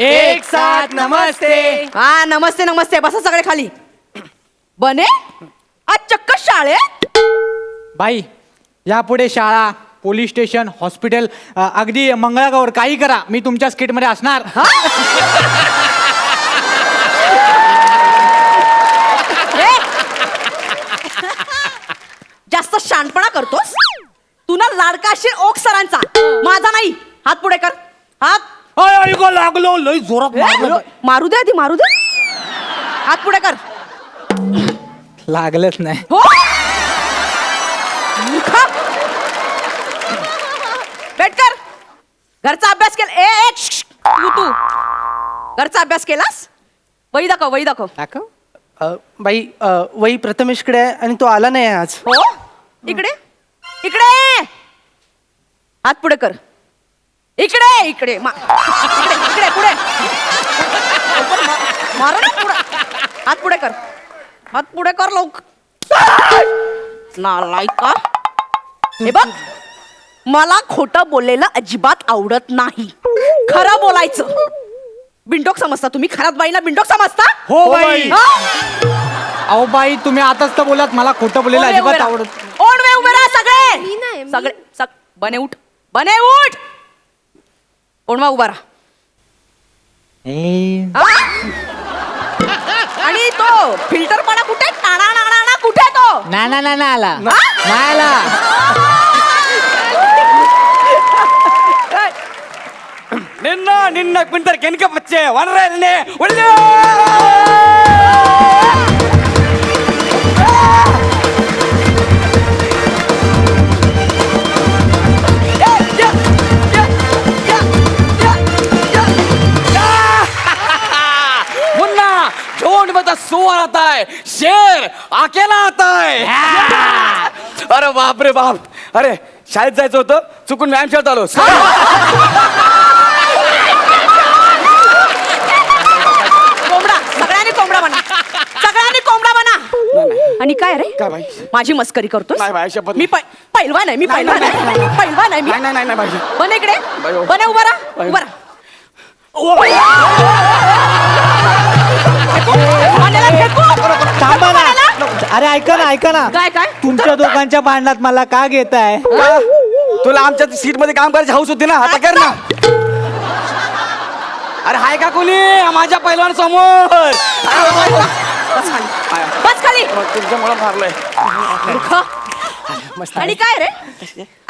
एक साथ नमस्ते. हा नमस्ते नमस्ते. बसा सगळे खाली. बने? आज चक्क शाळेत? बाई यापुढे शाळा पोलीस स्टेशन हॉस्पिटल अगदी मंगळागौर काही करा. मी तुमच्या स्किटमध्ये असणार. हा? असशील ओक सरांचा. माझा नाही. हात पुढे कर. हात. अय, अय, गं, लागलो. लय जोरात मारलं. मारू दे आधी मारू दे. हात पुढे कर. लागलंच नाही. हो. मूर्खा. बैठ कर. घरचा अभ्यास केला. ए ए, श्श, श्श. तू तू. घरचा अभ्यास केलास? वही दाखव वही दाखव. दाखव. अ, बाई अ, वही प्रथमेशकडे आहे आणि तो आला नाही आज. हो? इकडे? इकडे! हात पुढे कर. इकडे इकडे मा- इकडे इकडे पुढे. लवकर मा- मार ना पुढे. हात पुढे कर. हात पुढे कर लोक नालायका. हे बघ मला खोटं बोललेलं अजिबात आवडत नाही. खरं बोलायचं. बिंडोक समजता तुम्ही? खरात बाईला बिंडोक समजता? हो बाई. हा? अहो बाई तुम्ही आताच तर बोलात मला खोटं बोलेलं ओढवे अजिबात आवडत राहा. ओढवे उभे राहा सगळे. मी नाही, मी- सगळे सग- बने उठ. बने उठ ओणवा उभा राहा ए, हा? आणि तो फिल्टर पाडा कुठे टाणा नाणा कुठे तो ना ना ना ना आला हा? नाही आला ನಿನ್ನ ನಿನ್ನ ಕುಂತರ್ ಕೆನ್ಕ ಪಚ್ಚೆ ಒಣರೇ ಒಳ್ಳೆ बाप रे बाप. अरे शाळेत जायचं होतं चुकून व्यायाम शाळेत आलो. कोंबडा सगळ्यांनी कोंबडा बना. सगळ्यांनी कोंबडा बना. आणि काय रे? काय बाई? माझी मस्करी करतो नाही बाई, शपथ मी पै- पैलवान आहे मी नाही, पैलवान नाही, नाही, आहे पैलवान आहे मी. नाही नाही नाही नाही बाई. बने इकडे. बाई, हो. बने उभा राहा. बाई. उभा राहा. फेकू. थांबा ना? अरे ऐका ना ऐका ना. काय काय? तुमच्या दोघांच्या भांडणात मला का घेताय? का? तुला आमच्या सीटमध्ये काम करायची हाऊस होती ना? आता कर ना. अरे हाय का कोणी? माझ्या पैलवान समोर बस खाली. बस खाली. मारलंय मूर्ख. आणि काय रे?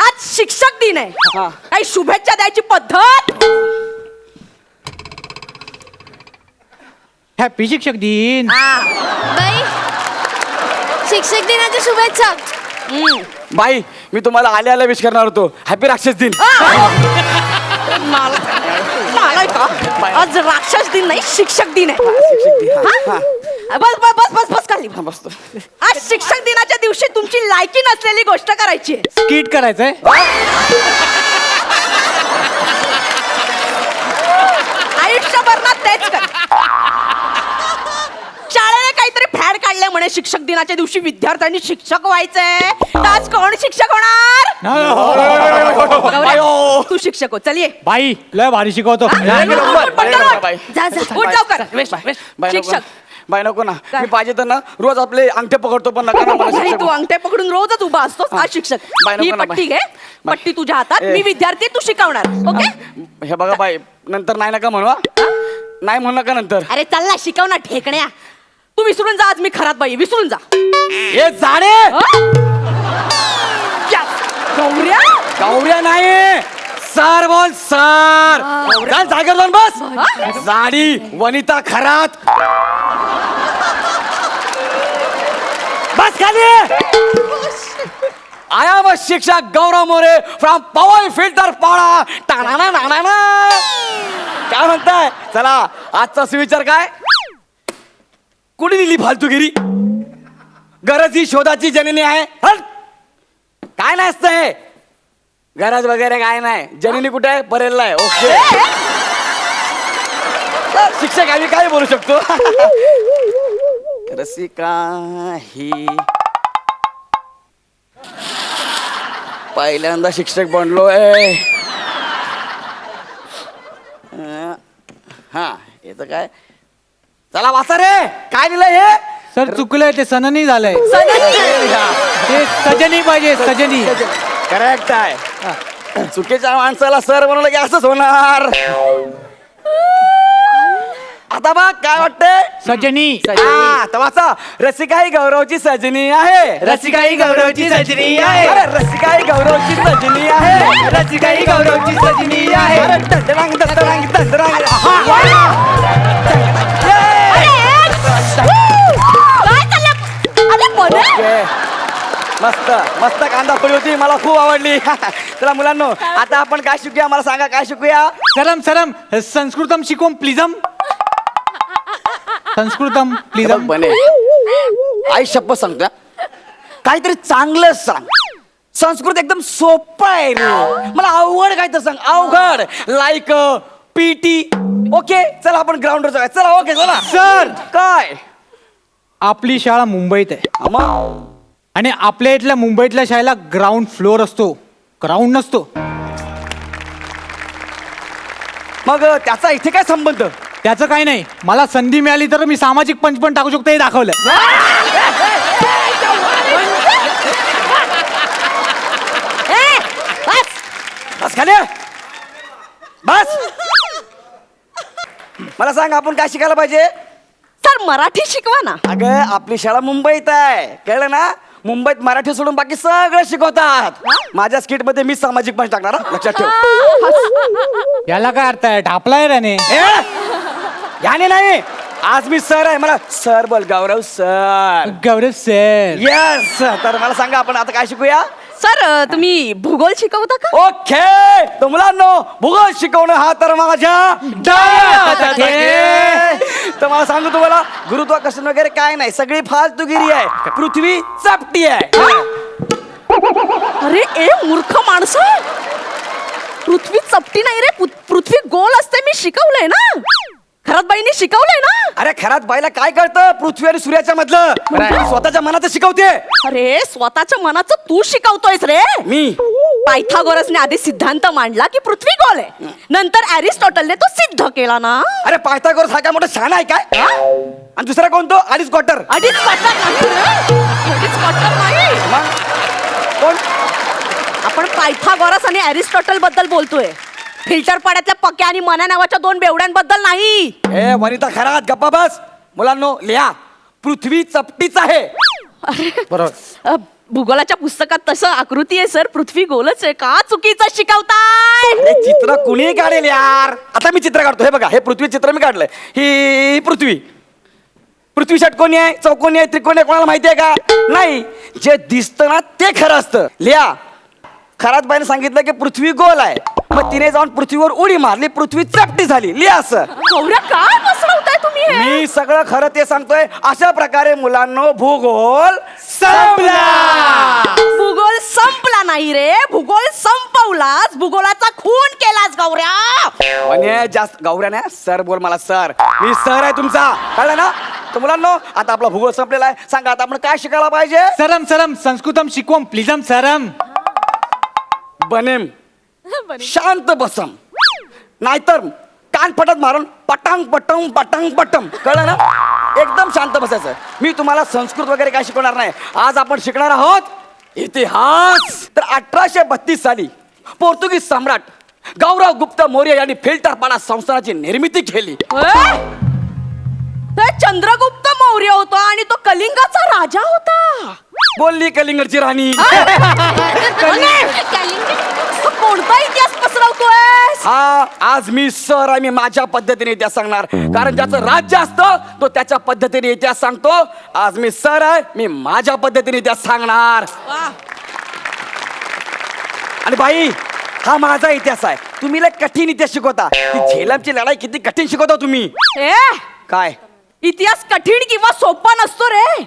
आज शिक्षक दिन आहे. हा. काही शुभेच्छा द्यायची पद्धत? हॅपी शिक्षक दिन. बाई शिक्षक दिनाच्या शुभेच्छा. बाई मी तुम्हाला आले आल्या विश करणार होतो. हॅपी राक्षस दिन. का? आज राक्षस दिन नाही शिक्षक दिन आहे. शिक्षक दिन. हा, हा? बस बस बस बस बस खाली. हा, बसतो. आज शिक्षक दिनाच्या दिवशी तुमची लायकी नसलेली गोष्ट करायची आहे. स्किट करायचंय? आयुष्यभर ना तेच कर. काढले म्हणे शिक्षक दिनाच्या दिवशी विद्यार्थ्यांनी शिक्षक व्हायचंय तर आज कोण शिक्षक होणार गौऱ्या, तू शिक्षक हो चल ये बाई लय भारी शिकवतो हा? जा. उठ, उठ, पटकन उठ. बाई. जा जा उठ लवकर बाई नको शिक्षक बाई नको ना काय? मी पाहिजे तर ना रोज आपले अंगठे पकडतो पण नका ना मला नाही, शिक्षक तू अंगठे पकडून रोजच उभा असतोस आज शिक्षक बाय, नको ही ना, पट्टी बाय. घे बाय. पट्टी तुझ्या हातात ए. मी विद्यार्थी तू शिकवणार ओके हे बघा बाई नंतर नाही नका म्हणू हा? नाही म्हणू नका नंतर अरे चल ना शिकवणार ठेकण्या तू विसरून जा आज मी खरात बाई विसरून जा. हे जाणे? क्या? गौऱ्या? गौऱ्या नाही. सर बोल सर. चल जागेवर जाऊन बस. जाडी वनिता खरात. बस खाली. आया व शिक्षक Gaurav More from Pawan filter Pada. टाणा नाना काय म्हणताय? चला आजचा सुविचार काय? कुणी दिली फालतूगिरी गरज ही शोधाची जननी आहे. हट! काय नाही असतंय गरज वगैरे काय नाही. जननी कुठे आहे? परेलला आहे. ओके. शिक्षक आम्ही काय बोलू शकतो? रसिका ही पहिल्यांदा शिक्षक बनलोय. हा याचं काय? चला वाचा रे. काय लिहिलंय हे? सर चुकलंय ते सननी झालंय. ते सजनी पाहिजे सजनी. करेक्ट आहे. चुकीच्या माणसाला सर बनवलं की असंच होणार. आता बघ काय वाटतंय? सजनी. हा, तर वाचा. रसिका ही गौरवची सजनी आहे. रसिका ही गौरवची सजनी आहे. अरे रसिका ही गौरवची सजनी आहे. रसिका ही गौरवची सजनी आहे. अरे मस्त मस्त कांदा पोळी होती मला खूप आवडली. चला मुलांनो आता आपण काय शिकूया? मला सांगा काय शिकूया? सरम सरम संस्कृतम शिकवून प्लीजम. संस्कृतम प्लीजम. बने. आई शप्प सांगतो हा. काहीतरी चांगलं सांग. संस्कृत एकदम सोपं आहे रे. मला अवघड काय तर सांग. अवघड. लाईक पीटी ओके चला आपण ग्राउंडवर जाऊया. चला ओके चला. सर काय? आपली शाळा मुंबईत आहे. मग आणि आपल्या इथल्या मुंबईतल्या शाळेला ग्राउंड फ्लोअर असतो. ग्राउंड नसतो. मग त्याचा इथे काय संबंध? त्याचं काही नाही. मला संधी मिळाली तर मी सामाजिक पंच पण टाकू शकतो हे दाखवलं ए, बस. बस खाली. बस. मला सांग आपण काय शिकायला पाहिजे? सर मराठी शिकवा ना. अगं आपली शाळा मुंबईत आहे. कळलं ना? मुंबईत मराठी सोडून बाकी सगळं शिकवतात. माझ्या स्किटमध्ये मी सामाजिक पंच टाकणार हा? लक्षात ठेव. याला काय अर्थ आहे? ढापलाय त्याने ए, याने नाही. आज मी सर आहे. मला सर बोल Gaurav sir Gaurav sir yes तर मला सांगा आपण आता काय शिकूया? सर अ, तुम्ही भूगोल शिकवता का? ओके तर मुलांनो भूगोल शिकवणं हा तर माझ्या मला सांगू तुम्हाला गुरुत्वाकर्षण वगैरे काय नाही. सगळी फालतुगिरी आहे. पृथ्वी चपटी आहे. अरे ए मूर्ख माणसं. पृथ्वी चपटी नाही रे. पृ- पृथ्वी गोल असते मी शिकवलंय ना. खरंच बाईंनी शिकवलंय ना? अरे खरात बाईला काय कळतं? पृथ्वी आणि सूर्याच्या मधलं. ती स्वतःच्या मनाचं शिकवते. अरे स्वतःच्या मनाचं तू शिकवतोयस रे. मी? पायथागोरसने आधी सिद्धांत मांडला की पृथ्वी गोल आहे. नंतर अरिस्टॉटलने तो सिद्ध केला ना. अरे पायथागोरस हा काय मोठा शाणा आहे काय? आणि दुसरा कोण तो? अडीच क्वार्टर अडीच क्वार्टर नाही रे. अडीच क्वार्टर नाही. कोण? आपण पायथागोरस आणि अरिस्टॉटलबद्दल बोलतोय. फिल्टर पाड्यातल्या पक्या आणि मना नावाच्या दोन बेवड्यांबद्दल नाही. ए वनिता खरात गप्पा बस. मुलांनो लिहा. पृथ्वी चपटीच आहे. अ, भूगोलाच्या पुस्तकात तसं आकृती आहे सर. पृथ्वी गोलच आहे. का चुकीचं शिकवताय? अरे चित्र कुणी काढेल यार? आता मी चित्र काढतो. हे बघा हे पृथ्वी चित्र मी काढलंय. ही ही पृथ्वी पृथ्वी षटकोनी आहे? चौकोनी आहे? त्रिकोणी आहे? कोणाला माहिती आहे का? नाही. जे दिसतं ना ते खरं असतं. लिहा. खरात बाईने सांगितलं की पृथ्वी गोल आहे. मग तिने जाऊन पृथ्वीवर उडी मारली पृथ्वी चपटी झाली. लिहा असं. गौऱ्या काय पसरवताय तुम्ही हे? मी सगळं खरं ते सांगतोय. अशा प्रकारे मुलांनो भूगोल संपला. भूगोल संपला नाही रे. भूगोल संपवलास. भूगोलाचा खून केलास गौऱ्या. म्हणे जास्त गौऱ्या नाही सर बोल मला सर. मी सर आहे तुमचा. कळलं ना? तर मुलांनो आता आपला भूगोल संपलेला आहे. सांगा आता आपण काय शिकायला पाहिजे? सरम सरम. संस्कृतम शिकवम. प्लीजम सरम. बनेम. शांत बसम. नाहीतर कान पटत मारून पटांग पटंग पटांग पटम कळलं ना? एकदम शांत बसायचं. मी तुम्हाला संस्कृत वगैरे काय शिकवणार नाही. आज आपण शिकणार आहोत इतिहास. तर अठराशे बत्तीस साली पोर्तुगीज सम्राट गौरव गुप्त मौर्य यांनी फिल्टरपाडा संस्थानाची निर्मिती केली. ए? ते चंद्रगुप्त मौर्य होता आणि तो कलिंगाचा राजा होता. बोलली कलिंगडची राणी. तो कोणता इतिहास पसरवतोय हा आज मी सर आहे मी माझ्या पद्धतीने इतिहास सांगणार. कारण ज्याचं राज्य असतं तो त्याच्या पद्धतीने इतिहास सांगतो. आज मी सर आहे मी माझ्या पद्धतीने इतिहास सांगणार. आणि बाई हा माझा इतिहास आहे. तुम्ही लय कठीण इतिहास शिकवता. ती झेलमची लढाई किती कठीण शिकवता तुम्ही. ए! काय? इतिहास कठीण किंवा सोपा नसतो रे.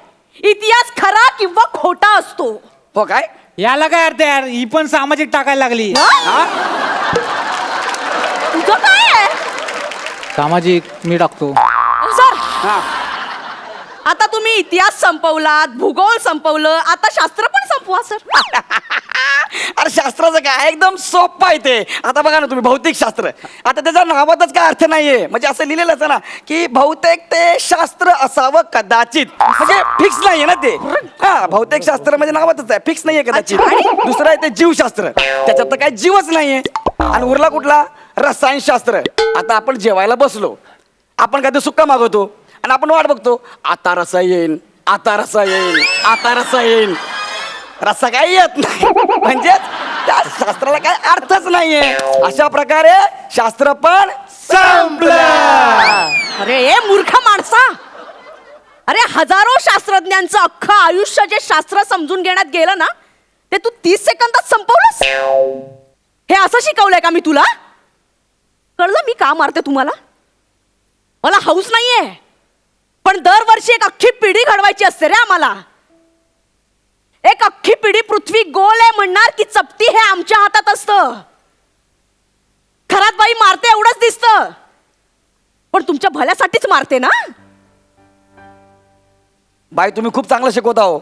इतिहास खरा किंवा खोटा असतो. हो काय? याला काय अर्थ यार? ही पण सामाजिक टाकायला लागली. तुझं काय आहे? सामाजिक मी टाकतो. सर. हा. आता तुम्ही इतिहास संपवलात भूगोल संपवलं आता शास्त्र पण संपवा सर अरे शास्त्राचं काय? एकदम सोपं आहे ते. आता बघा ना तुम्ही भौतिक शास्त्र. आता त्याच्या नावातच काय अर्थ नाहीये. म्हणजे असं लिहिलेलं असं ना की बहुतेक ते शास्त्र असावं कदाचित. म्हणजे फिक्स नाहीये ना ते. हा भौतिक शास्त्र म्हणजे नावातच आहे. फिक्स नाहीये कदाचित. दुसरं आहे ते जीवशास्त्र. त्याच्यात तर काही जीवच नाहीये. आणि उरला कुठला? रसायनशास्त्र. आता आपण जेवायला बसलो. आपण काय ते सुक्का मागवतो? आणि आपण वाट बघतो आता रसा येईल आता रसा येईल आता रसा येईल. रस्सा काही येत नाही. म्हणजे त्या शास्त्राला काही अर्थच नाहीये. अशा प्रकारे शास्त्र पण संपलं. अरे ए मूर्ख माणसा. अरे हजारो शास्त्रज्ञांचं अख्खं आयुष्य जे शास्त्र समजून घेण्यात गेलं ना ते तू तीस सेकंदात संपवलंस? हे असं शिकवलंय का मी तुला? कळलं मी का मारते तुम्हाला? मला हौस नाहीये. पण दरवर्षी एक अख्खी पिढी घडवायची असते रे आम्हाला. एक अख्खी पिढी पृथ्वी गोल आहे म्हणणार की चपटी हे आमच्या हातात असतं. खरात बाई मारते एवढंच दिसतं. पण तुमच्या भल्यासाठीच मारते ना? बाई तुम्ही खूप चांगलं शिकवत आहो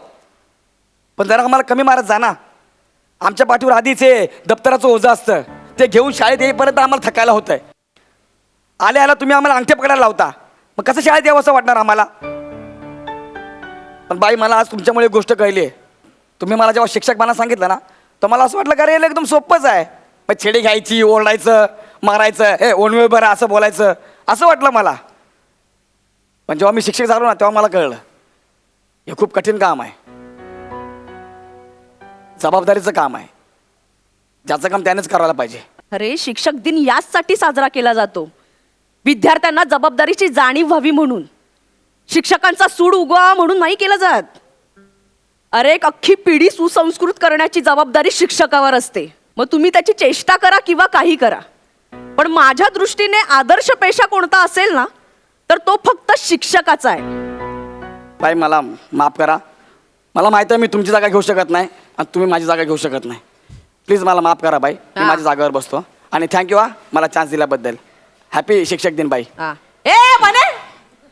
पण जरा आम्हाला कमी मारत जा ना. आमच्या पाठीवर आधीच हे दप्तराचं ओझं असतं. ते घेऊन शाळेत येईपर्यंत आम्हाला थकायला होतंय. आल्या आला तुम्ही आम्हाला अंगठे पकडायला लावता. मग कसं शाळेत यावं असं वाटणार आम्हाला? पण बाई मला आज तुमच्यामुळे गोष्ट कळली आहे. तुम्ही मला जेव्हा शिक्षक मला सांगितलं ना तर मला असं वाटलं का रे एकदम सोपंच आहे. मग छेडी घ्यायची ओरडायचं मारायचं हे ओणवे बरं असं बोलायचं. असं वाटलं मला. पण जेव्हा मी शिक्षक झालो ना तेव्हा मला कळलं हे खूप कठीण काम आहे. जबाबदारीचं काम आहे. ज्याचं काम त्यानेच करायला पाहिजे. अरे शिक्षक दिन याचसाठी साजरा केला जातो. विद्यार्थ्यांना जबाबदारीची जाणीव व्हावी म्हणून. शिक्षकांचा सूड उगवा म्हणून नाही केलं जात. अरे एक अख्खी पिढी सुसंस्कृत करण्याची जबाबदारी शिक्षकावर असते. मग तुम्ही त्याची चेष्टा करा किंवा काही करा. पण माझ्या दृष्टीने आदर्श पेशा कोणता असेल ना तर तो फक्त शिक्षकाचा आहे. बाई मला माफ करा. मला माहिती आहे मी तुमची जागा घेऊ शकत नाही आणि तुम्ही माझी जागा घेऊ शकत नाही. प्लीज मला माफ करा बाई. मी. माझ्या जागेवर बसतो. आणि थँक्यू हा. मला चान्स दिल्याबद्दल. हॅपी शिक्षक दिन बाई ए म्हणे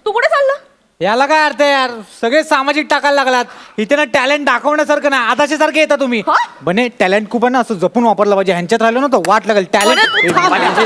तू कुठे चालला याला काय अर्थ आहे यार सगळे सामाजिक टाकायला लागलात इथे ना टॅलेंट दाखवण्यासारखं नाही आताच्या सारखे येता तुम्ही हा? बने टॅलेंट खूप आहे ना असं जपून वापरलं पाहिजे ह्यांच्यात राहिलो ना तर वाट लागेल अरे, तू थांब. टॅलेंट